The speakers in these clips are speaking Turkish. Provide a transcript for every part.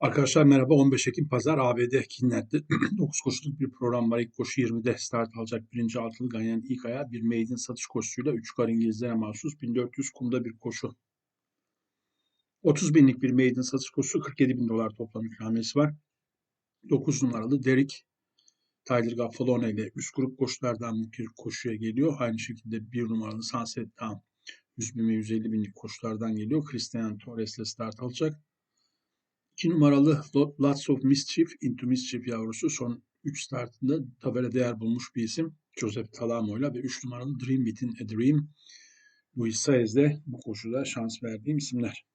Arkadaşlar merhaba. 15 Ekim Pazar ABD Kinlet'te 9 koşuluk bir program var. İlk koşu 20'de start alacak. Birinci altılı Ganyan'ın ilk ayağı bir maiden satış koşusuyla 3 kar İngilizlere mahsus 1400 kumda bir koşu. 30 binlik bir maiden satış koşusu 47 bin dolar toplam ikramiyesi var. 9 numaralı Derek Tyler Gaffalone ile üst grup koşulardan bir koşuya geliyor. Aynı şekilde 1 numaralı Sunset Town 100 bin ve 150 binlik koşulardan geliyor. Christian Torres ile start alacak. 2 numaralı Lots of Mischief, Into Mischief yavrusu son 3 startında tabela değer bulmuş bir isim. Joseph Talamo ile ve 3 numaralı Dream Within a Dream. Luis Saez bu koşuda şans verdiğim isimler.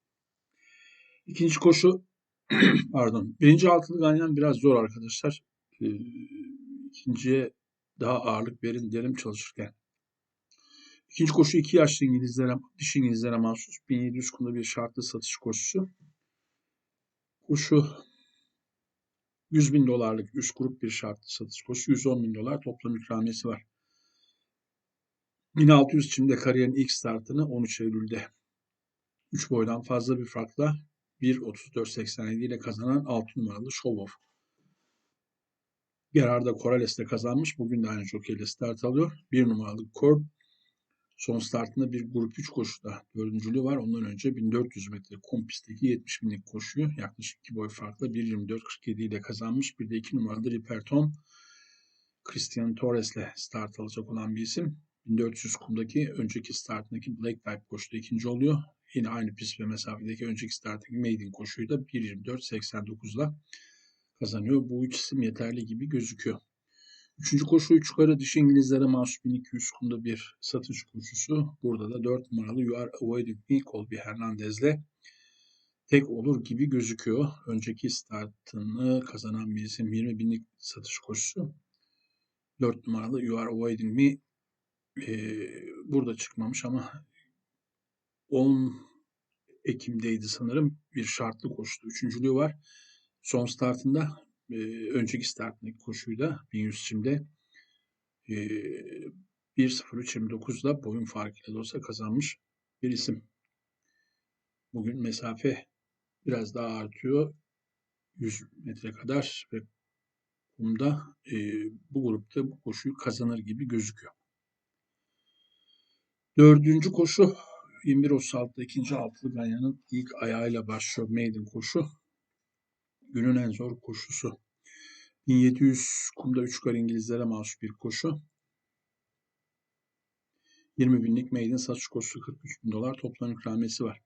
İkinci koşu pardon. Birinci altılı ganyan biraz zor arkadaşlar. Ee, daha ağırlık verin derim çalışırken. İkinci koşu iki yaşlı İngilizlere, dişi İngilizlere mahsus 1700 kumda bir şartlı satış koşusu. Koşu 100 bin dolarlık üst grup bir şartlı satış koşusu 110 bin dolar toplam ikramiyesi var. 1600 çimde kariyerin ilk startını 13 Eylül'de 3 boydan fazla bir farkla 1.34.87 ile kazanan 6 numaralı Show Off. Gerardo Corrales kazanmış. Bugün de aynı jokeyle start alıyor. 1 numaralı Corb Son startında bir grup 3 koşuda dördüncülüğü var. Ondan önce 1400 metre kum pistteki 70 binlik koşuyu yaklaşık 2 boy farkla 1.24.47 ile kazanmış. Bir de 2 numaralı Riperton Christian Torres ile start alacak olan bir isim. 1400 kumdaki önceki startındaki Black Type koşuda ikinci oluyor. Yine aynı pist ve mesafedeki önceki starttaki Maiden koşuyu da 1.24.89 ile kazanıyor. Bu üç isim yeterli gibi gözüküyor. Üçüncü koşu üç yukarı dişi İngilizlere mahsus 1200 kumda bir satış koşusu. Burada da 4 numaralı You Are Avoiding Me Colby Hernandez'le tek olur gibi gözüküyor. Önceki startını kazanan bir isim 20 binlik satış koşusu. 4 numaralı You Are Avoiding Me e, burada çıkmamış ama 10 Ekim'deydi sanırım. Bir şartlı koştu. Üçüncülüğü var. Son startında önceki startındaki koşuyla 1100 çimde e, 1.03.29'da boyun farkıyla da olsa kazanmış bir isim. Bugün mesafe biraz daha artıyor. 100 metre kadar ve kumda e, bu grupta bu koşuyu kazanır gibi gözüküyor. Dördüncü koşu 21.36'da ikinci altılı Ganyan'ın ilk ayağıyla başlıyor maiden koşu günün en zor koşusu. 1700 kumda 3 kar İngilizlere mahsus bir koşu. 20 binlik maiden satış koşusu 43 bin dolar toplam ikramiyesi var.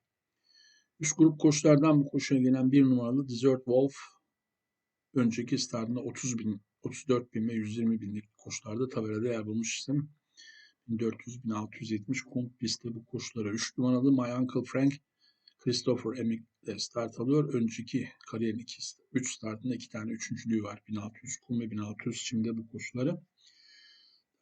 Üst grup koşulardan bu koşuya gelen bir numaralı Desert Wolf önceki startında 30 bin, 34 bin ve 120 binlik koşularda tabelada yer bulmuş isim. 1400-1670 kum pistte bu koşulara 3 numaralı My Uncle Frank Christopher Emick de start alıyor. Önceki kariyerin 2, 3 startında 2 tane üçüncülüğü var. 1600 kum ve 1600 çimde bu koşuları.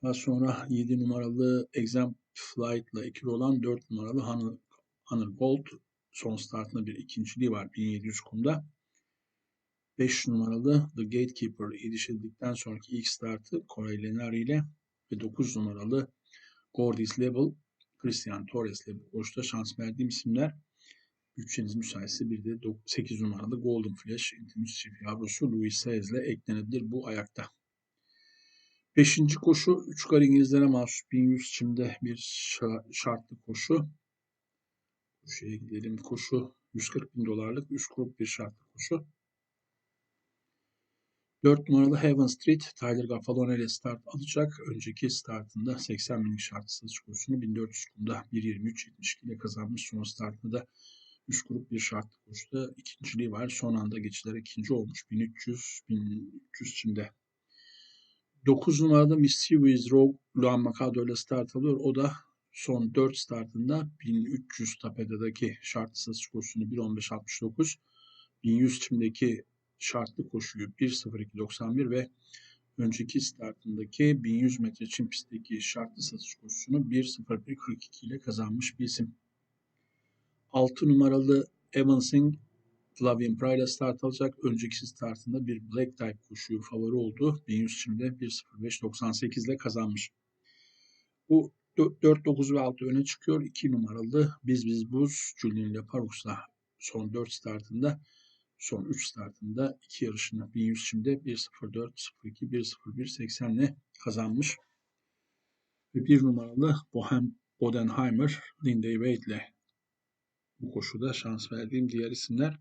Daha sonra 7 numaralı Exam Flight ile ikili olan 4 numaralı Hunter, Hunter Gold son startında bir ikinciliği var 1700 kumda. 5 numaralı The Gatekeeper yetişildikten sonraki ilk startı Corey Lenari ile ve 9 numaralı Gordis Level Christian Torres ile bu koşuda şans verdiğim isimler. Bütçeniz müsaitse bir de 8 numaralı Golden Flash Intimus çift yavrusu Louis Saez ile eklenebilir bu ayakta. Beşinci koşu 3 kar İngilizlere mahsus 1100 çimde bir şartlı koşu. Koşuya gidelim. Koşu 140 bin dolarlık üst grup bir şartlı koşu. 4 numaralı Heaven Street Tyler Gaffalone ile start alacak. Önceki startında 80 bin şartlı satış kursunu 1400 kumda 1.23.72 ile kazanmış. Son startında da Üst grup bir şartlı koşuda ikinciliği var. Son anda geçiler ikinci olmuş. 1300 1300 içinde. 9 numarada Mischievous Rogue Luan Macado ile start alıyor. O da son 4 startında 1300 tapedadaki şartlı satış koşusunu 1.15.69 1100 çimdeki şartlı koşuyu 1.02.91 ve önceki startındaki 1100 metre çim pistteki şartlı satış koşusunu 1.01.42 ile kazanmış bir isim. 6 numaralı Evans'in Flavien Pride start alacak. Önceki startında bir Black Type koşuyu favori oldu. 1100 şimdi 1.05.98 ile kazanmış. Bu 4, 9 ve 6 öne çıkıyor. 2 numaralı Biz Biz Buz Julian Leparous'la son 4 startında son 3 startında 2 yarışını 1100 şimdi 1.04, 02, 1.01, 80 ile kazanmış. Ve bir numaralı Bohem Bodenheimer, Lindy Wade ile bu koşuda şans verdiğim diğer isimler.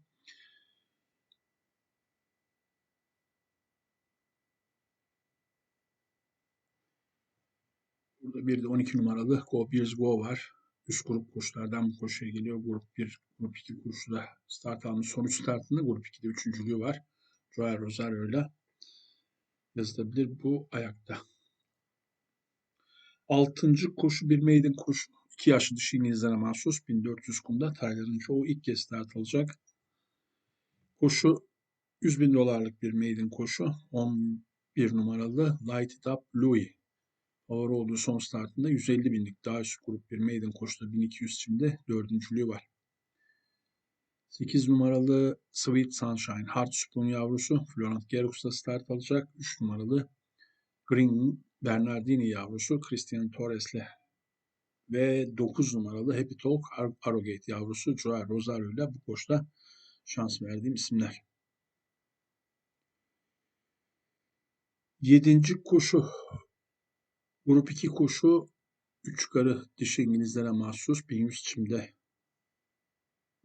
Burada bir de 12 numaralı Go Bears Go var. Üst grup koşulardan bu koşuya geliyor. Grup 1, grup 2 koşuda start almış. Son 3 startında grup 2'de üçüncülüğü var. Joel Rosario ile yazılabilir bu ayakta. Altıncı koşu bir maiden koşu. 2 yaşlı dışı İngilizlere mahsus 1400 kumda Taylar'ın çoğu ilk kez start alacak. Koşu 100 bin dolarlık bir maiden koşu. 11 numaralı Light It Up Louis. Ağır olduğu son startında 150 binlik daha üst grup bir maiden koşuda 1200 çimde dördüncülüğü var. 8 numaralı Sweet Sunshine Hard Spoon yavrusu Florent Gerox'ta start alacak. 3 numaralı Green Bernardini yavrusu Christian Torres'le ve 9 numaralı Happy Talk Arrogate yavrusu Joel Rosario ile bu koşta şans verdiğim isimler. Yedinci koşu Grup 2 koşu 3 karı dişi İngilizlere mahsus 1100 çimde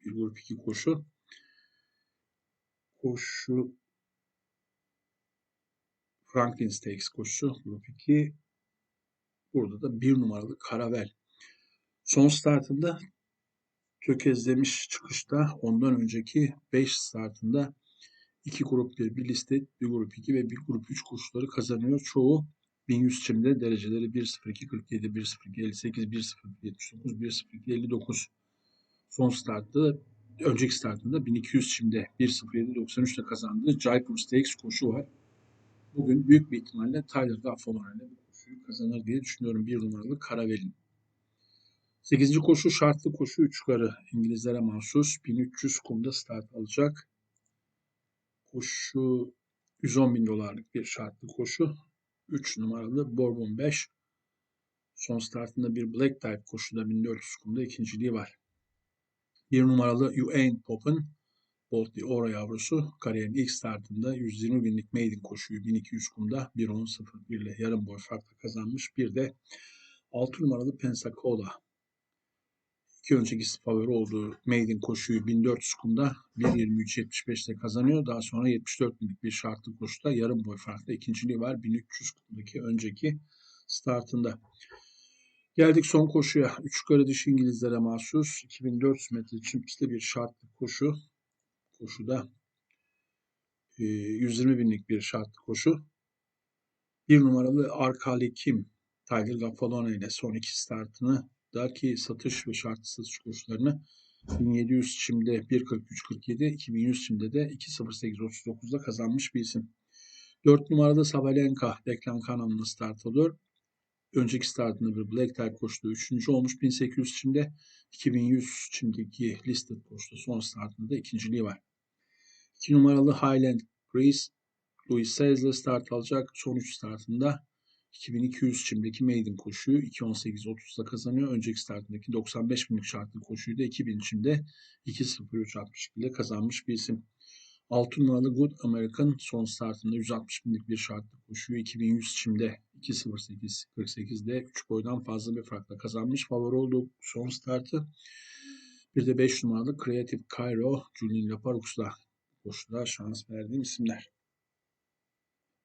bir grup 2 koşu. Koşu Franklin Stakes koşusu grup 2. Burada da bir numaralı Karavel. Son startında tökezlemiş çıkışta ondan önceki 5 startında iki grup bir, bir liste, bir grup 2 ve bir grup 3 koşuları kazanıyor. Çoğu 1100 çimde dereceleri 1.02, 47, 1.02, 58, 1.02, 79, 1.02, 59. Son startta, önceki startında 1200 çimde 1.07, 93 ile kazandığı Jaipur Stakes koşu var. Bugün büyük bir ihtimalle Tyler Duffalon ile bu koşuyu kazanır diye düşünüyorum. Bir numaralı Karavel'in. 8. koşu şartlı koşu 3 karı İngilizlere mahsus 1300 kumda start alacak. Koşu 110 bin dolarlık bir şartlı koşu. 3 numaralı Bourbon 5. Son startında bir Black Type koşuda 1400 kumda ikinciliği var. 1 numaralı You Ain't Poppin. Bolt Ora yavrusu kariyerin ilk startında 120 binlik maiden koşuyu 1200 kumda 1.10.01 ile yarım boy farklı kazanmış. Bir de 6 numaralı Pensacola iki önceki favori olduğu maiden koşuyu 1400 kumda 1.23.75'te kazanıyor. Daha sonra 74 binlik bir şartlı koşuda yarım boy farklı ikinciliği var 1300 kumdaki önceki startında. Geldik son koşuya. Üç yukarı dişi İngilizlere mahsus 2400 metre için pistte bir şartlı koşu. Koşuda 120 binlik bir şartlı koşu. Bir numaralı Arkali Kim Tyler Gaffalone ile son iki startını daki satış ve şartlı satış koşullarını 1700 çimde 1.43.47, 2100 çimde de 2.08.39'da kazanmış bir isim. 4 numarada Sabalenka Declan Kanan'la start alıyor. Önceki startında bir Black Type koştu. 3. olmuş 1800 çimde. 2100 çimdeki listed koştu. Son startında da ikinciliği var. 2 numaralı Highland Greece Louis Sayes'le start alacak. Son 3 startında 2200 çimdeki maiden koşuyu 2.18.30'da kazanıyor. Önceki startındaki 95 binlik şartlı koşuyu da 2000 çimde 2.03.62 ile kazanmış bir isim. 6 numaralı Good American son startında 160 binlik bir şartlı koşuyu 2100 çimde 2.08.48'de 3 boydan fazla bir farkla kazanmış. Favori olduğu son startı bir de 5 numaralı Creative Cairo Julian Laparux'la koşuda şans verdiğim isimler.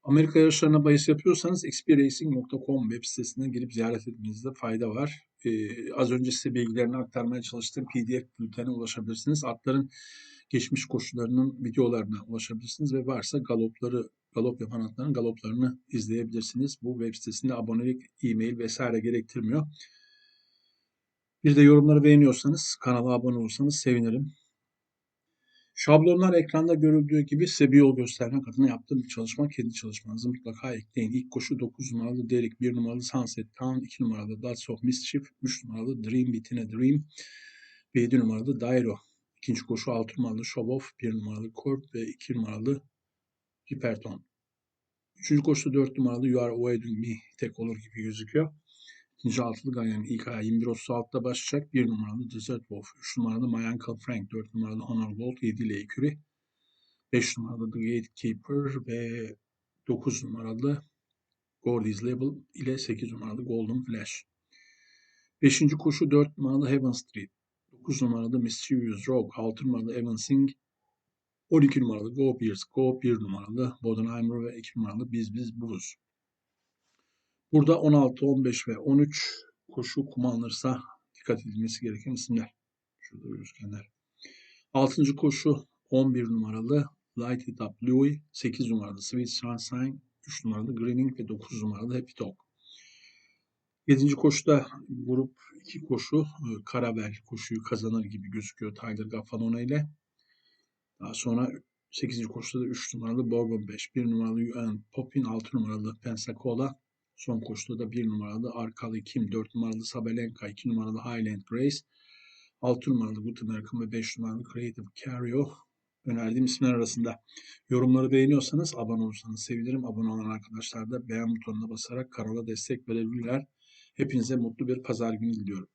Amerika yarışlarına bahis yapıyorsanız xpracing.com web sitesine girip ziyaret etmenizde fayda var. Ee, az önce size bilgilerini aktarmaya çalıştığım PDF bültene ulaşabilirsiniz. Atların geçmiş koşularının videolarına ulaşabilirsiniz ve varsa galopları galop yapan atların galoplarını izleyebilirsiniz. Bu web sitesinde abonelik, e-mail vesaire gerektirmiyor. Bir de yorumları beğeniyorsanız, kanala abone olursanız sevinirim. Şablonlar ekranda görüldüğü gibi size bir yol göstermek adına yaptığım bir çalışma. Kendi çalışmanızı mutlaka ekleyin. İlk koşu 9 numaralı Derek, 1 numaralı Sunset Town, 2 numaralı Dots of Mischief, 3 numaralı Dream Bitine Dream ve 7 numaralı Dairo. İkinci koşu 6 numaralı Show Off, 1 numaralı Corp ve 2 numaralı Hyperton. Üçüncü koşu 4 numaralı You Are Avoiding Me tek olur gibi gözüküyor. İkinci altılı Ganyan ilk ay 21.36'da başlayacak. 1 numaralı Desert Wolf, 3 numaralı Uncle Frank, 4 numaralı Honor Gold, 7 ile Eküri. 5 numaralı The Gatekeeper ve 9 numaralı Gordy's Level ile 8 numaralı Golden Flash. 5. koşu 4 numaralı Heaven Street. 9 numaralı Mysterious Rogue. 6 numaralı Evansing. 12 numaralı Go Beers Go. 1 numaralı Bodenheimer ve 2 numaralı Biz Biz Buz. Burada 16, 15 ve 13 koşu kullanılırsa dikkat edilmesi gereken isimler. Şurada gözükenler. 6. koşu 11 numaralı Light It Up Louis, 8 numaralı Sweet Sunshine, 3 numaralı Greening ve 9 numaralı Happy Talk. 7. koşuda grup 2 koşu e, Karabel koşuyu kazanır gibi gözüküyor Tyler Gaffalone ile. Daha sonra 8. koşuda da 3 numaralı Bourbon 5, 1 numaralı UN Popin, 6 numaralı Pensacola, son koşuda da 1 numaralı Arkalı Kim, 4 numaralı Sabalenka, 2 numaralı Highland Grace, 6 numaralı American ve 5 numaralı Creative Carrio önerdiğim isimler arasında. Yorumları beğeniyorsanız abone olursanız sevinirim. Abone olan arkadaşlar da beğen butonuna basarak kanala destek verebilirler. Hepinize mutlu bir pazar günü diliyorum.